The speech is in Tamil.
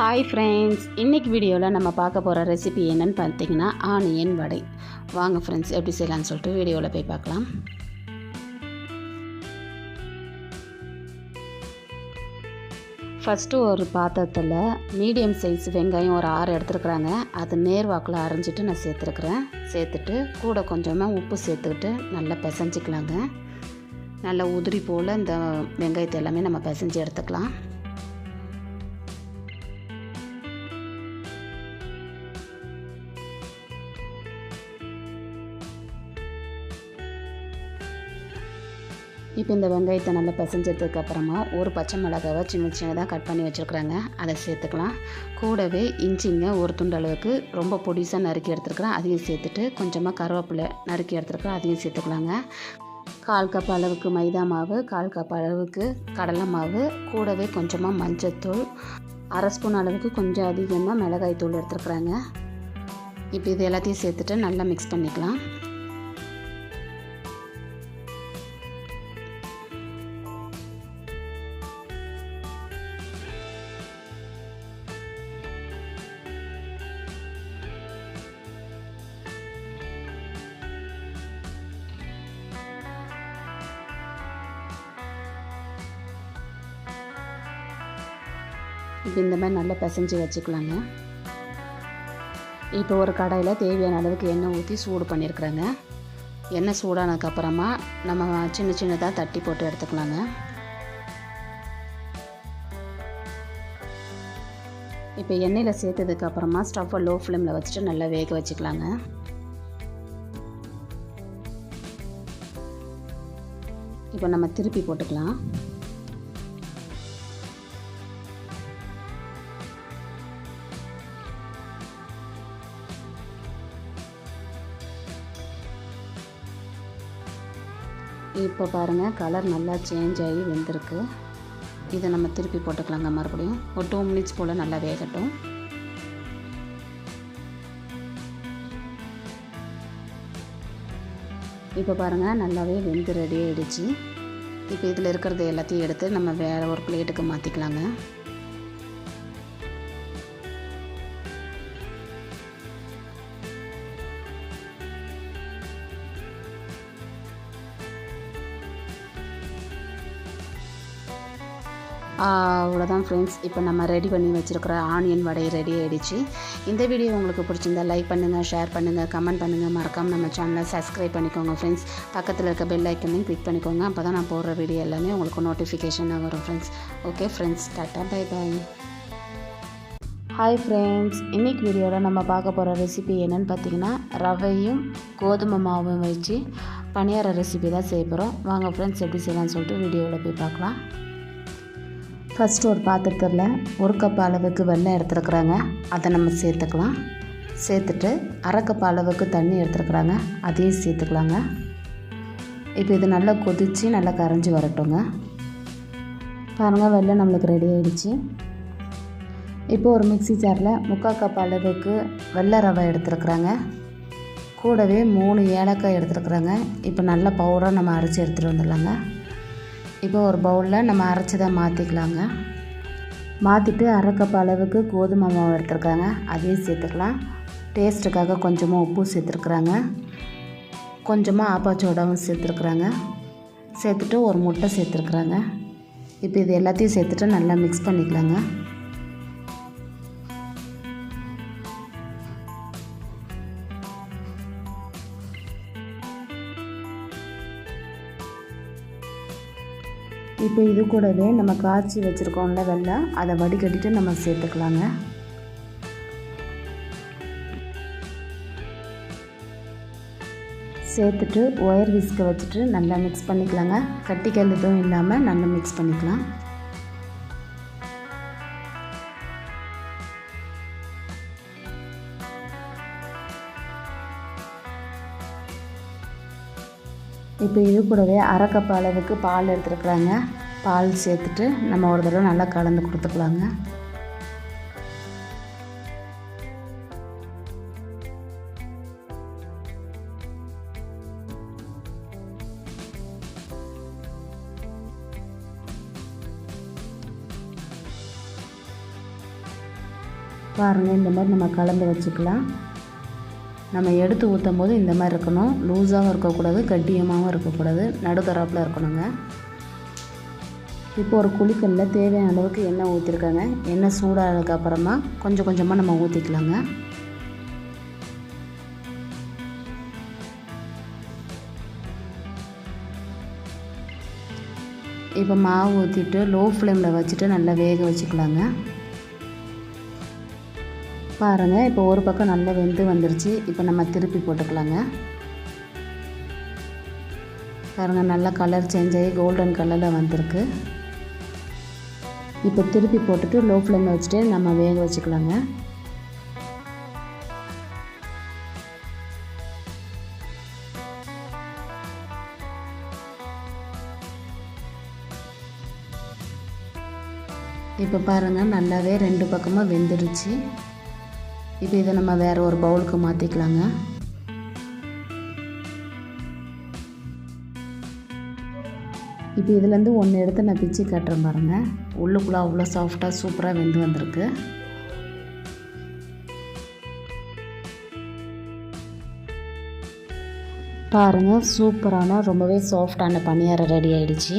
ஹாய் ஃப்ரெண்ட்ஸ் இன்றைக்கி வீடியோவில் நம்ம பார்க்க போகிற ரெசிபி என்னென்னு பார்த்தீங்கன்னா ஆனியன் வடை. வாங்க ஃப்ரெண்ட்ஸ் எப்படி செய்யலாம்னு சொல்லிட்டு வீடியோவில் போய் பார்க்கலாம். ஃபஸ்ட்டு ஒரு பாத்திரத்தில் மீடியம் சைஸ் வெங்காயம் ஒரு ஆறு எடுத்துருக்குறாங்க. அது நேர்வாக்கில் அரைஞ்சிட்டு நான் சேர்த்துருக்குறேன். சேர்த்துட்டு கூட கொஞ்சமாக உப்பு சேர்த்துக்கிட்டு நல்லா பிசைஞ்சிக்கலாங்க. நல்லா உதிரி போல் இந்த வெங்காயத்தை எல்லாமே நம்ம பிசைஞ்சு எடுத்துக்கலாம். இப்போ இந்த வெங்காயத்தை நல்லா பிசைஞ்சதுக்கு அப்புறமா ஒரு பச்சை மிளகாவை சின்ன சின்னதாக கட் பண்ணி வச்சுருக்குறாங்க. அதை சேர்த்துக்கலாம். கூடவே இஞ்சிங்க ஒரு துண்டு அளவுக்கு ரொம்ப பொடிசாக நறுக்கி எடுத்துருக்குறேன். அதையும் சேர்த்துட்டு கொஞ்சமாக கருவேப்பிலை நறுக்கி எடுத்துருக்குறேன். அதையும் சேர்த்துக்கலாங்க. கால் கப் அளவுக்கு மைதா மாவு கால் கப் அளவுக்கு கடலை மாவு கூடவே கொஞ்சமாக மஞ்சத்தூள் அரை ஸ்பூன் அளவுக்கு கொஞ்சம் அதிகமாக மிளகாய் தூள் எடுத்துருக்குறாங்க. இப்போ இது எல்லாத்தையும் சேர்த்துட்டு நல்லா மிக்ஸ் பண்ணிக்கலாம். இப்போ இந்த மாதிரி நல்லா பிசைஞ்சு வச்சுக்கலாங்க. இப்போ ஒரு கடாயில் தேவையான அளவுக்கு எண்ணெய் ஊற்றி சூடு பண்ணியிருக்கிறேங்க. எண்ணெய் சூடானதுக்கப்புறமா நம்ம சின்ன சின்னதாக தட்டி போட்டு எடுத்துக்கலாங்க. இப்போ எண்ணெயில் சேர்த்ததுக்கப்புறமா ஸ்டவ்வை லோ ஃப்ளேமில் வச்சுட்டு நல்லா வேக வச்சுக்கலாங்க. இப்போ நம்ம திருப்பி போட்டுக்கலாம். இப்போ பாருங்கள் கலர் நல்லா சேஞ்ச் ஆகி வெந்திருக்கு. இதை நம்ம திருப்பி போட்டுக்கலாங்க மறுபடியும். ஒரு டூ மினிட்ஸ் போல் நல்லா வேகட்டும். இப்போ பாருங்கள் நல்லாவே வெந்து ரெடி ஆகிடுச்சு இப்போ இதில் இருக்கிறது எல்லாத்தையும் எடுத்து நம்ம வேறு ஒரு பிளேட்டுக்கு மாற்றிக்கலாங்க அவ்வளோதான் ஃப்ரெண்ட்ஸ் இப்போ நம்ம ரெடி பண்ணி வச்சுருக்கிற ஆனியன் வடை ரெடி ஆகிடுச்சு இந்த வீடியோ உங்களுக்கு பிடிச்சிருந்தா லைக் பண்ணுங்கள் ஷேர் பண்ணுங்கள் கமெண்ட் பண்ணுங்கள் மறக்காமல் நம்ம சேனலை சப்ஸ்கிரைப் பண்ணிக்கோங்க ஃப்ரெண்ட்ஸ் பக்கத்தில் இருக்க பெல் ஐக்கனையும் கிளிக் பண்ணிக்கோங்க. அப்போ தான் நான் போடுற வீடியோ எல்லாமே உங்களுக்கு நோட்டிஃபிகேஷனாக வரும் friends okay friends tata bye bye hi friends இன்றைக்கி வீடியோவில் நம்ம பார்க்க போகிற ரெசிபி என்னென்னு பார்த்தீங்கன்னா ரவையும் கோதுமை மாவும் வச்சு பணியார ரெசிபி தான் செய்ய போகிறோம் வாங்க ஃப்ரெண்ட்ஸ் எப்படி செய்யலாம்னு சொல்லிட்டு வீடியோவில் போய் பார்க்கலாம். ஃபஸ்ட்டு ஒரு பாத்திரத்தில் ஒரு கப் அளவுக்கு வெள்ளம் எடுத்துருக்குறாங்க. அதை நம்ம சேர்த்துக்கலாம். சேர்த்துட்டு அரை கப் அளவுக்கு தண்ணி எடுத்துருக்குறாங்க. அதையும் சேர்த்துக்கலாங்க. இப்போ இது நல்லா கொதித்து நல்லா கரைஞ்சி வரட்டுங்க. பாருங்கள் வெள்ளம் நம்மளுக்கு ரெடி ஆகிடுச்சு இப்போ ஒரு மிக்சி ஜாரில் முக்கால் கப் அளவுக்கு வெள்ளை ரவை எடுத்துருக்குறாங்க. கூடவே மூணு ஏலக்காய் எடுத்துருக்குறாங்க. இப்போ நல்ல பவுடராக நம்ம அரைச்சி எடுத்துகிட்டு வந்துடலாங்க. இப்போ ஒரு பவுலில் நம்ம அரைச்சதை மாற்றிக்கலாங்க மாற்றிட்டு அரை அளவுக்கு கோதுமை மாவு எடுத்துருக்காங்க. அதையும் சேர்த்துக்கலாம். டேஸ்ட்டுக்காக கொஞ்சமாக உப்பு சேர்த்துருக்குறாங்க. கொஞ்சமாக ஆப்பாச்சோடாவும் சேர்த்துருக்குறாங்க. சேர்த்துட்டு ஒரு முட்டை சேர்த்துருக்குறாங்க. இப்போ இது எல்லாத்தையும் சேர்த்துட்டு நல்லா மிக்ஸ் பண்ணிக்கலாங்க. இப்போ இது கூடவே நம்ம காய்ச்சி வச்சுருக்கோம்ல வெள்ளை அதை வடிகட்டிட்டு நம்ம சேர்த்துக்கலாங்க. சேர்த்துட்டு ஒயர் விஸ்கை வச்சுட்டு நல்லா மிக்ஸ் பண்ணிக்கலாங்க. கட்டிக்கல் எதுவும் இல்லாமல் நல்லா மிக்ஸ் பண்ணிக்கலாம். இப்போ இது கூடவே அரை கப் அளவுக்கு பால் எடுத்துருக்குறாங்க. பால் சேர்த்துட்டு நம்ம ஒரு தடவை நல்லா கலந்து கொடுத்துக்கலாங்க. பாருங்கள் இந்த மாதிரி நம்ம கலந்து வச்சுக்கலாம். நம்ம எடுத்து ஊற்றும் போது இந்த மாதிரி இருக்கணும். லூஸாகவும் இருக்கக்கூடாது கட்டியமாகவும் இருக்கக்கூடாது. நடுத்தரப்பில் இருக்கணுங்க. இப்போ ஒரு குழிக்கல்ல தேவையான அளவுக்கு எண்ணெய் ஊற்றிருக்காங்க எண்ணெய் சூடானதுக்கு அப்புறமா கொஞ்சம் கொஞ்சமாக நம்ம ஊற்றிக்கலாங்க இப்போ மாவு ஊற்றிட்டு லோ ஃப்ளேமில் வச்சுட்டு நல்லா வேக வச்சுக்கலாங்க. பாருங்கள் இப்போ ஒரு பக்கம் நல்லா வெந்து வந்துருச்சு. இப்போ நம்ம திருப்பி போட்டுக்கலாங்க. பாருங்கள் நல்லா கலர் சேஞ்ச் ஆகி கோல்டன் கலரில் வந்திருக்கு. இப்போ திருப்பி போட்டுட்டு லோ ஃப்ளேமில் வச்சுட்டு நம்ம வேக வச்சுக்கலாங்க. இப்போ பாருங்கள் நல்லாவே ரெண்டு பக்கமாக வெந்துடுச்சு. இப்போ இதை நம்ம வேறு ஒரு பவுலுக்கு மாற்றிக்கலாங்க இப்போ இதுலேருந்து ஒன்று எடுத்து நான் பிச்சு கட்டுறேன் பாருங்கள் உள்ளுக்குள்ளே அவ்வளோ சாஃப்டாக சூப்பராக வெந்து வந்திருக்கு. பாருங்கள் சூப்பரான ரொம்பவே சாஃப்டான பணியாரம் ரெடி ஆகிடுச்சி